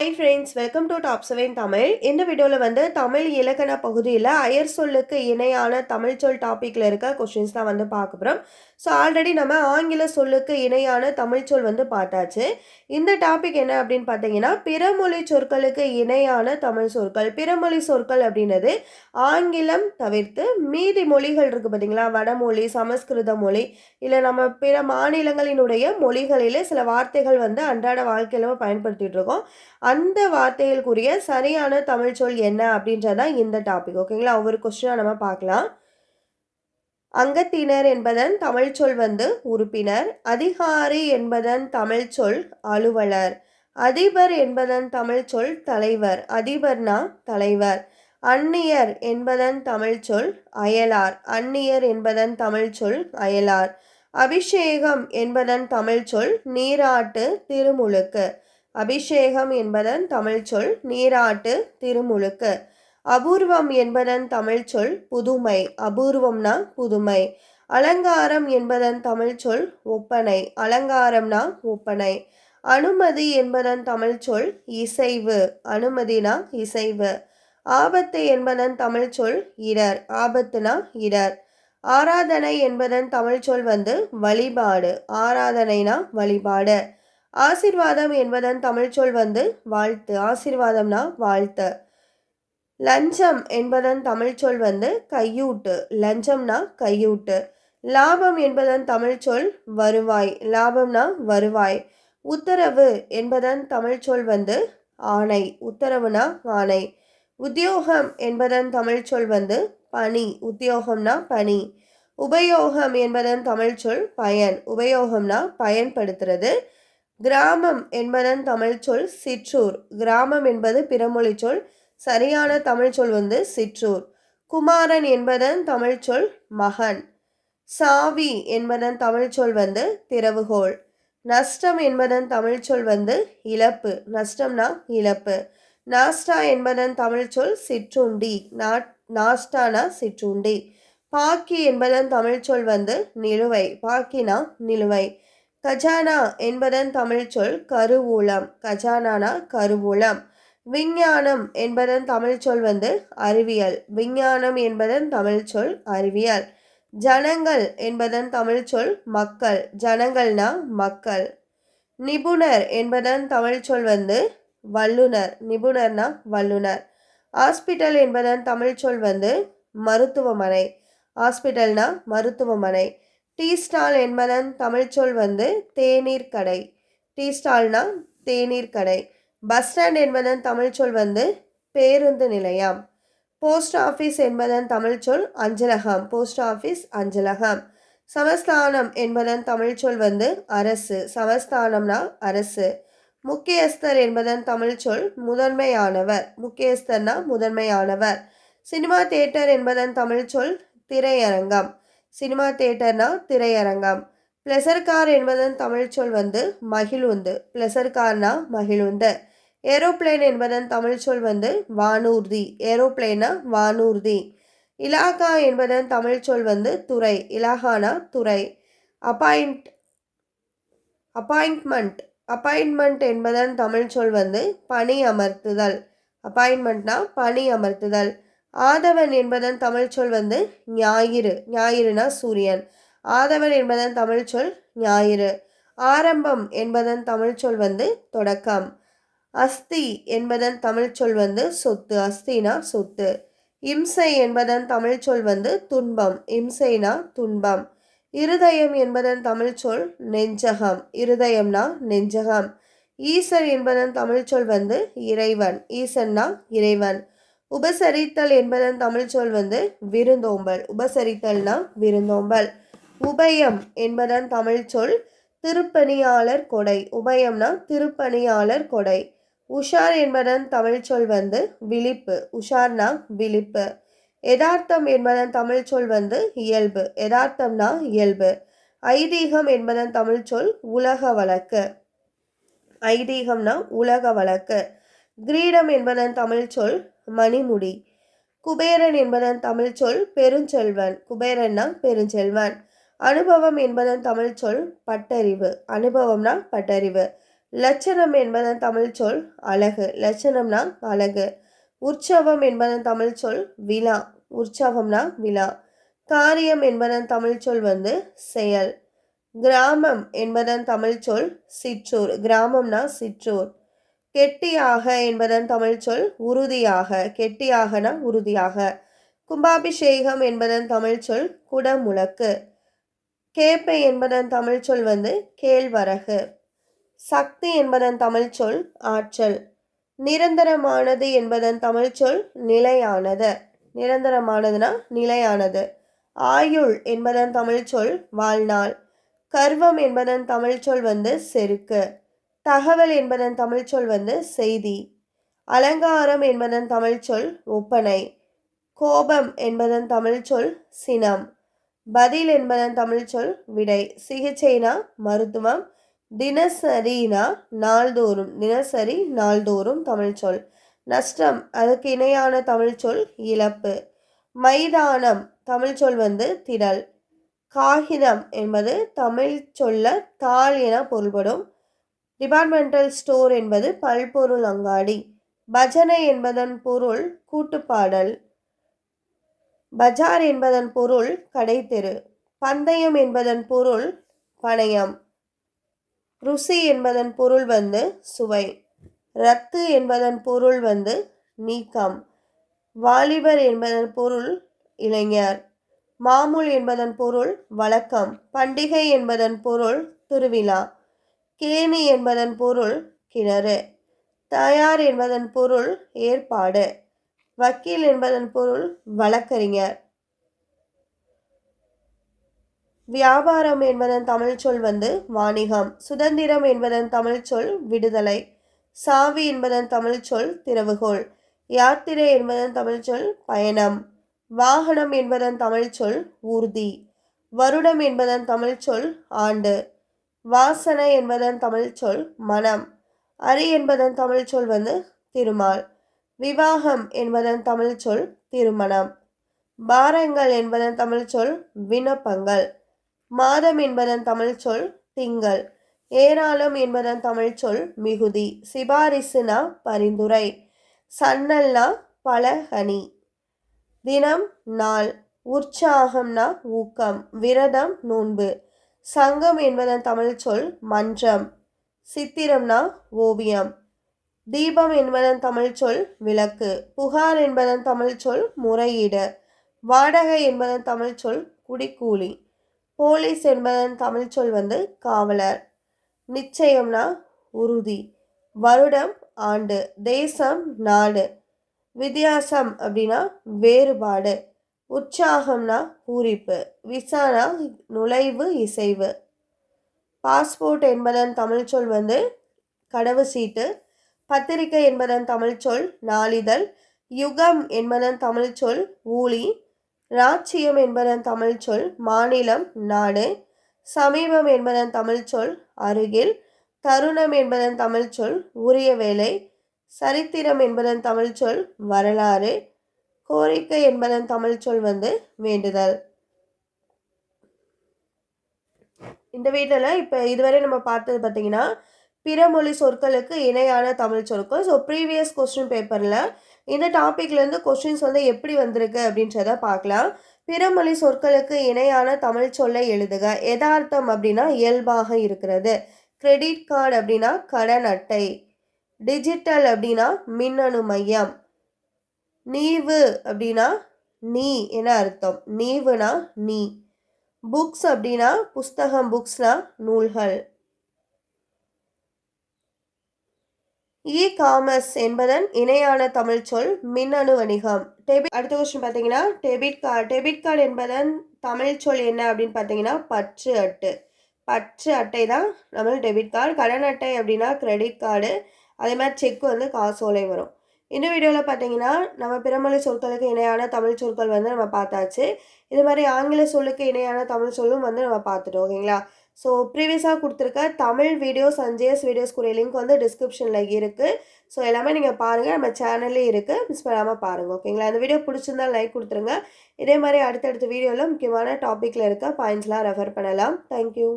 Hi friends welcome to top seven Tamil இந்த வீடியோவில் வந்து தமிழ் இலக்கண பகுதியில் அயர் சொல்லுக்கு இணையான தமிழ் சொல் டாப்பிக்கில் இருக்க கொஷின்ஸ் தான் வந்து பார்க்க போகிறோம் ஸோ ஆல்ரெடி நம்ம ஆங்கில சொல்லுக்கு இணையான தமிழ் சொல் வந்து பார்த்தாச்சு. இந்த டாபிக் என்ன அப்படின்னு பார்த்தீங்கன்னா பிறமொழி சொற்களுக்கு இணையான தமிழ் சொற்கள். பிறமொழி சொற்கள் அப்படின்றது ஆங்கிலம் தவிர்த்து மீதி மொழிகள் இருக்குது பார்த்தீங்களா? வடமொழி சமஸ்கிருத மொழி இல்லை நம்ம பிற மாநிலங்களினுடைய மொழிகளில் சில வார்த்தைகள் வந்து அன்றாட வாழ்க்கையில் பயன்படுத்திகிட்டு இருக்கோம். அந்த வார்த்தைகளுக்குரிய சரியான தமிழ் சொல் என்ன அப்படின்றதான் இந்த டாபிக் ஓகேங்களா ஒவ்வொரு கொஸ்டினாக நம்ம பார்க்கலாம். அங்கத்தினர் என்பதன் தமிழ் சொல் வந்து உறுப்பினர். அதிகாரி என்பதன் தமிழ் சொல் அலுவலர். அதிபர் என்பதன் தமிழ் சொல் தலைவர். அதிபர்னா தலைவர். அந்நியர் என்பதன் தமிழ் சொல் அயலார். அந்நியர் என்பதன் தமிழ் சொல் அயலார். அபிஷேகம் என்பதன் தமிழ் சொல் நீராட்டு திருமுழுக்கு. அபிஷேகம் என்பதன் தமிழ் சொல் நீராட்டு திருமுழுக்கு. அபூர்வம் என்பதன் தமிழ் சொல் புதுமை. அபூர்வம்னா புதுமை. அலங்காரம் என்பதன் தமிழ் சொல் ஒப்பனை. அலங்காரம்னா ஒப்பனை. அனுமதி என்பதன் தமிழ் சொல் இசைவு. அனுமதினா இசைவு. ஆபத்து என்பதன் தமிழ் சொல் இடர். ஆபத்துனா இடர். ஆராதனை என்பதன் தமிழ் சொல் வந்து வழிபாடு. ஆராதனைனா வழிபாடு. ஆசிர்வாதம் என்பதன் தமிழ்ச்சொல் வந்து வாழ்த்து. ஆசிர்வாதம்னா வாழ்த்து. லஞ்சம் என்பதன் தமிழ்ச்சொல் வந்து கையூட்டு. லஞ்சம்னா கையூட்டு. லாபம் என்பதன் தமிழ்ச்சொல் வருவாய். லாபம்னா வருவாய். உத்தரவு என்பதன் தமிழ்ச்சொல் வந்து ஆணை. உத்தரவுனா ஆணை. உத்தியோகம் என்பதன் தமிழ்ச்சொல் வந்து பணி. உத்தியோகம்னா பணி. உபயோகம் என்பதன் தமிழ்ச்சொல் பயன். உபயோகம்னா பயன்படுத்துறது. கிராமம் என்பதன் தமிழ் சொல் சிற்றூர். கிராமம் என்பது பிறமொழி சொல் சரியான தமிழ் சொல் வந்து சிற்றூர். குமாரன் என்பதன் தமிழ் சொல் மகன். சாவி என்பதன் தமிழ் சொல் வந்து திறவுகோள். நஷ்டம் என்பதன் தமிழ் சொல் வந்து இழப்பு. நஷ்டம்னா இழப்பு. நாஸ்டா என்பதன் தமிழ் சொல் சிற்றுண்டி. நாஸ்டானா சிற்றுண்டி. பாக்கி என்பதன் தமிழ் சொல் வந்து நிலுவை. பாக்கினா நிலுவை. கஜானா என்பதன் தமிழ் சொல் கருவூலம். கஜானானா கருவூலம். விஞ்ஞானம் என்பதன் தமிழ் சொல் வந்து அறிவியல். விஞ்ஞானம் என்பதன் தமிழ் சொல் அறிவியல். ஜனங்கள் என்பதன் தமிழ் சொல் மக்கள். ஜனங்கள்னா மக்கள். நிபுணர் என்பதன் தமிழ் சொல் வந்து வல்லுனர் நிபுணர்னா வல்லுனர் ஹாஸ்பிட்டல் என்பதன் தமிழ் சொல் வந்து மருத்துவமனை. ஹாஸ்பிட்டல்னா மருத்துவமனை. டீ ஸ்டால் என்பதன் தமிழ்ச்சொல் வந்து தேநீர் கடை. டீ ஸ்டால்னா தேநீர் கடை. பஸ் ஸ்டாண்ட் என்பதன் தமிழ்ச்சொல் வந்து பேருந்து நிலையம். போஸ்ட் ஆஃபீஸ் என்பதன் தமிழ்ச்சொல் அஞ்சலகம். போஸ்ட் ஆஃபீஸ் அஞ்சலகம். சமஸ்தானம் என்பதன் தமிழ்ச்சொல் வந்து அரசு. சமஸ்தானம்னா அரசு. முக்கியஸ்தர் என்பதன் தமிழ்ச்சொல் முதன்மையானவர். முக்கியஸ்தர்னா முதன்மையானவர். சினிமா தேட்டர் என்பதன் தமிழ்ச்சொல் திரையரங்கம். சினிமா தேட்டர்னா திரையரங்கம். பிளெசர் கார் என்பதன் தமிழ் சொல் வந்து மகிழுந்து. பிளெசர் கார்னா மகிழுந்து. ஏரோப்ளேன் என்பதன் தமிழ் சொல் வந்து வானூர்தி. ஏரோப்ளேனா வானூர்தி. இலாகா என்பதன் தமிழ் சொல் வந்து துறை. இலாகானா துறை. அப்பாயிண்ட் அப்பாயின்ட்மெண்ட் அப்பாயின்மெண்ட் என்பதன் தமிழ் சொல் வந்து பணி அமர்த்துதல் அப்பாயின்மெண்ட்னா பணி அமர்த்துதல் ஆதவன் என்பதன் தமிழ் சொல் வந்து ஞாயிறு ஞாயிறுனா சூரியன். ஆதவன் என்பதன் தமிழ் சொல் ஞாயிறு. ஆரம்பம் என்பதன் தமிழ் சொல் வந்து தொடக்கம். அஸ்தி என்பதன் தமிழ் சொல் வந்து சொத்து அஸ்தினா சொத்து. இம்சை என்பதன் தமிழ் சொல் வந்து துன்பம் இம்சைனா துன்பம். இருதயம் என்பதன் தமிழ் சொல் நெஞ்சகம் இருதயம்னா நெஞ்சகம். ஈசன் என்பதன் தமிழ் சொல் வந்து இறைவன் ஈசன்னா இறைவன். உபசரித்தல் என்பதன் தமிழ் சொல் வந்து விருந்தோம்பல். உபசரித்தல்னா விருந்தோம்பல். உபயம் என்பதன் தமிழ் சொல் திருப்பணியாளர் கொடை. உபயம்னா திருப்பணியாளர் கொடை. உஷார் என்பதன் தமிழ் சொல் வந்து விழிப்பு. உஷார்னா விழிப்பு. எதார்த்தம் என்பதன் தமிழ் சொல் வந்து இயல்பு. எதார்த்தம்னா இயல்பு. ஐதீகம் என்பதன் தமிழ் சொல் உலக வழக்கு. ஐதீகம்னா உலக வழக்கு. கிரீடம் என்பதன் தமிழ் சொல் மணிமுடி. குபேரன் என்பதன் தமிழ் சொல் பெருஞ்செல்வன் குபேரன்னா பெருஞ்செல்வன். அனுபவம் என்பதன் தமிழ் சொல் பட்டறிவு அனுபவம்னா பட்டறிவு. லட்சணம் என்பதன் தமிழ் சொல் அழகு லட்சணம்னா அழகு. உற்சவம் என்பதன் தமிழ் சொல் விழா உற்சவம்னா விழா. காரியம் என்பதன் தமிழ் சொல் வந்து செயல். கிராமம் என்பதன் தமிழ் சொல் சிற்றூர் கிராமம்னா சிற்றூர். கெட்டியாக என்பதன் தமிழ் சொல் உறுதியாக கெட்டியாகனா உறுதியாக. கும்பாபிஷேகம் என்பதன் தமிழ் சொல் குடமுழக்கு. கேப்பை என்பதன் தமிழ் சொல் வந்து கேழ்வரகு. சக்தி என்பதன் தமிழ் சொல் ஆற்றல். நிரந்தரமானது என்பதன் தமிழ் சொல் நிலையானது. நிரந்தரமானதுனா நிலையானது. ஆயுள் என்பதன் தமிழ் சொல் வாழ்நாள். கர்வம் என்பதன் தமிழ் சொல் வந்து செருக்கு. தகவல் என்பதன் தமிழ்ச்சொல் வந்து செய்தி. அலங்காரம் என்பதன் தமிழ்ச்சொல் ஒப்பனை. கோபம் என்பதன் தமிழ்ச்சொல் சினம். பதில் என்பதன் தமிழ்ச்சொல் விடை. சிகிச்சைனா மருத்துவம். தினசரினா நாள்தோறும். தினசரி நாள்தோறும் தமிழ்ச்சொல் நஷ்டம் அதுக்கு இணையான தமிழ்ச்சொல் இழப்பு. மைதானம் தமிழ்ச்சொல் வந்து திடல். காகிதம் என்பது தமிழ் சொல்ல தாள் என பொருள்படும். டிபார்ட்மெண்டல் ஸ்டோர் என்பது பல்பொருள் அங்காடி. பஜனை என்பதன் பொருள் கூட்டுப்பாடல். பஜார் என்பதன் பொருள் கடைத்தெரு. பந்தயம் என்பதன் பொருள் பணயம். ருசி என்பதன் பொருள் வந்து சுவை. ரத்து என்பதன் பொருள் வந்து நீக்கம். வாலிபர் என்பதன் பொருள் இளைஞர். மாமூல் என்பதன் பொருள் வழக்கம். பண்டிகை என்பதன் பொருள் திருவிழா. கேணி என்பதன் பொருள் கிணறு தயார் என்பதன் பொருள் ஏற்பாடு வக்கீல் என்பதன் பொருள் வழக்கறிஞர். வியாபாரம் என்பதன் தமிழ் சொல் வந்து வாணிகம் சுதந்திரம் என்பதன் தமிழ் சொல் விடுதலை சாவி என்பதன் தமிழ் சொல் திறவுகோள் யாத்திரை என்பதன் தமிழ் சொல் பயணம் வாகனம் என்பதன் தமிழ் சொல் ஊர்தி வருடம் என்பதன் தமிழ் சொல் ஆண்டு வாசனை என்பதன் தமிழ் சொல் மனம். அரி என்பதன் தமிழ் சொல் வந்து திருமால். விவாகம் என்பதன் தமிழ் சொல் திருமணம். பாரங்கள் என்பதன் தமிழ் சொல் விண்ணப்பங்கள். மாதம் என்பதன் தமிழ் சொல் திங்கள். ஏராளம் என்பதன் தமிழ் சொல் மிகுதி. சிபாரிசுனா பரிந்துரை. சன்னல்னா பலகனி தினம் நாள். உற்சாகம்னா ஊக்கம். விரதம் நோன்பு. சங்கம் என்பதன் தமிழ் சொல் மன்றம். சித்திரம்னா ஓவியம். தீபம் என்பதன் தமிழ் சொல் விளக்கு. புகார் என்பதன் தமிழ் சொல் முறையீடு. வாடகை என்பதன் தமிழ் சொல் குடிக்கூலி. போலீஸ் என்பதன் தமிழ் சொல் வந்து காவலர். நிச்சயம்னா உறுதி. வருடம் ஆண்டு. தேசம் நாடு. வித்தியாசம் அப்படின்னா வேறுபாடு. உற்சாகம்னா பூரிப்பு விசானா நுழைவு இசைவு. பாஸ்போர்ட் என்பதன் தமிழ் சொல் வந்து கடவு சீட்டு பத்திரிகை என்பதன் தமிழ் சொல் நாளிதழ் யுகம் என்பதன் தமிழ் சொல் ஊழி ராச்சியம் என்பதன் தமிழ் சொல் மாநிலம் நாடு சமீபம் என்பதன் தமிழ் சொல் அருகில் தருணம் என்பதன் தமிழ் சொல் உரிய வேலை சரித்திரம் என்பதன் தமிழ் சொல் வரலாறு கோரிக்கை என்பதன் தமிழ் சொல் வந்து வேண்டுதல். இந்த வீட்டில் இப்போ இதுவரை நம்ம பார்த்தது பார்த்தீங்கன்னா பிற மொழி சொற்களுக்கு இணையான தமிழ் சொற்கள் ஸோ ப்ரீவியஸ் கொஸ்டின் பேப்பரில் இந்த டாப்பிக்லேருந்து கொஸ்டின்ஸ் வந்து எப்படி வந்திருக்கு அப்படின்றத பார்க்கலாம். பிறமொழி சொற்களுக்கு இணையான தமிழ் சொல்லை எழுதுக. எதார்த்தம் அப்படின்னா இயல்பாக இருக்கிறது. கிரெடிட் கார்டு அப்படின்னா கடன் அட்டை. டிஜிட்டல் அப்படின்னா மின்னணு மையம். நீவு அப்படின்னா நீ என அர்த்தம். நீவுனா நீ. புக்ஸ் அப்படின்னா புஸ்தகம் புக்ஸ்னா நூல்கள். இ காமர்ஸ் என்பதன் இணையான தமிழ் சொல் மின்னணு வணிகம். டெபிட் அடுத்த கொஸ்டின் பார்த்தீங்கன்னா டெபிட் கார்டு டெபிட் கார்டு என்பதன் தமிழ் சொல் என்ன அப்படின்னு பார்த்தீங்கன்னா பற்று அட்டு. பற்று அட்டை தான் நம்ம டெபிட் கார்டு கடன் அட்டை அப்படின்னா கிரெடிட் கார்டு அதே மாதிரி செக் வந்து காசோலை வரும். இந்த வீடியோவில் பார்த்தீங்கன்னா நம்ம பிறமொழி சொற்களுக்கு இணையான தமிழ் சொற்கள் வந்து நம்ம பார்த்தாச்சு. இது மாதிரி ஆங்கில சொல்லுக்கு இணையான தமிழ் சொல்லும் வந்து நம்ம பார்த்துட்டோம் ஓகேங்களா? ஸோ ப்ரீவியஸாக கொடுத்துருக்க தமிழ் வீடியோஸ் அஞ்சேஸ் வீடியோஸ்க்குரிய லிங்க் வந்து டிஸ்கிரிப்ஷனில் இருக்குது ஸோ எல்லாமே நீங்கள் பாருங்கள் நம்ம சேனல்லே இருக்குது மிஸ் பண்ணாமல் பாருங்கள் ஓகேங்களா? இந்த வீடியோ பிடிச்சிருந்தா லைக் கொடுத்துருங்க. இதே மாதிரி அடுத்தடுத்த வீடியோவில் முக்கியமான டாப்பிக்கில் இருக்க பாயிண்ட்ஸ்லாம் ரெஃபர் பண்ணலாம். தேங்க்யூ